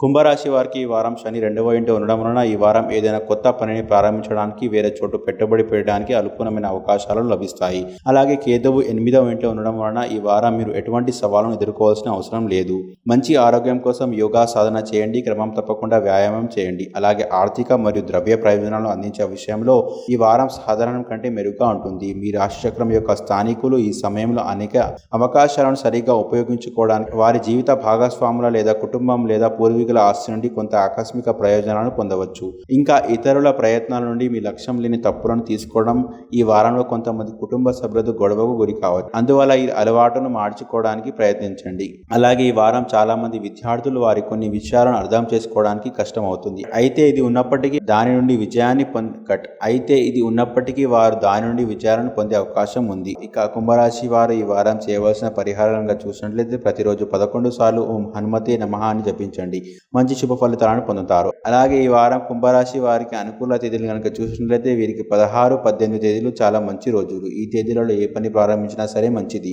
కుంభరాశి వారికి ఈ వారం శని రెండవ ఇంటి ఉండడం వలన ఈ వారం ఏదైనా కొత్త పనిని ప్రారంభించడానికి వేరే చోటు పెట్టుబడి పెట్టడానికి అనుకూలమైన అవకాశాలు లభిస్తాయి. అలాగే కేతువు ఎనిమిదవ ఇంట్లో ఉండడం వలన ఈ వారం మీరు ఎటువంటి సవాళ్ళను ఎదుర్కోవాల్సిన అవసరం లేదు. మంచి ఆరోగ్యం కోసం యోగా సాధన చేయండి క్రమం తప్పకుండా వ్యాయామం చేయండి. అలాగే ఆర్థిక మరియు ద్రవ్య ప్రయోజనాలను అందించే విషయంలో ఈ వారం సాధారణం కంటే మెరుగ్గా ఉంటుంది. మీ రాశిచక్రం యొక్క స్థానికులు ఈ సమయంలో అనేక అవకాశాలను సరిగ్గా ఉపయోగించుకోవడానికి వారి జీవిత భాగస్వాముల లేదా కుటుంబం లేదా పూర్వీకుల ఆస్తి నుండి కొంత ఆకస్మిక ప్రయోజనాలను పొందవచ్చు. ఇంకా ఇతరుల ప్రయత్నాల నుండి మీ లక్ష్యం లేని తప్పులను తీసుకోవడం ఈ వారంలో కొంతమంది కుటుంబ సభ్యులతో గొడవకు గురి కావచ్చు. అందువల్ల ఈ అలవాటును మార్చుకోవడానికి ప్రయత్నించండి. అలాగే ఈ వారం చాలా మంది విద్యార్థులు వారి కొన్ని విషయాలను అర్థం చేసుకోవడానికి కష్టం అవుతుంది అయితే ఇది ఉన్నప్పటికీ దాని నుండి విజయాన్ని పొంద కట్ అయితే ఇది ఉన్నప్పటికీ వారు దాని నుండి విజయాలను పొందే అవకాశం ఉంది. ఇక కుంభరాశి వారు ఈ వారం చేయవలసిన పరిహారంగా చూసినట్లయితే ప్రతిరోజు పదకొండు సార్లు ఓం హనుమతే నమః అని జపించండి. మంచి శుభ ఫలితాలను పొందుతారు. అలాగే ఈ వారం కుంభరాశి వారికి అనుకూల తేదీలు కనుక చూసినట్లయితే వీరికి పదహారు పద్దెనిమిది తేదీలు చాలా మంచి రోజులు. ఈ తేదీలలో ఏ పని ప్రారంభించినా సరే మంచిది.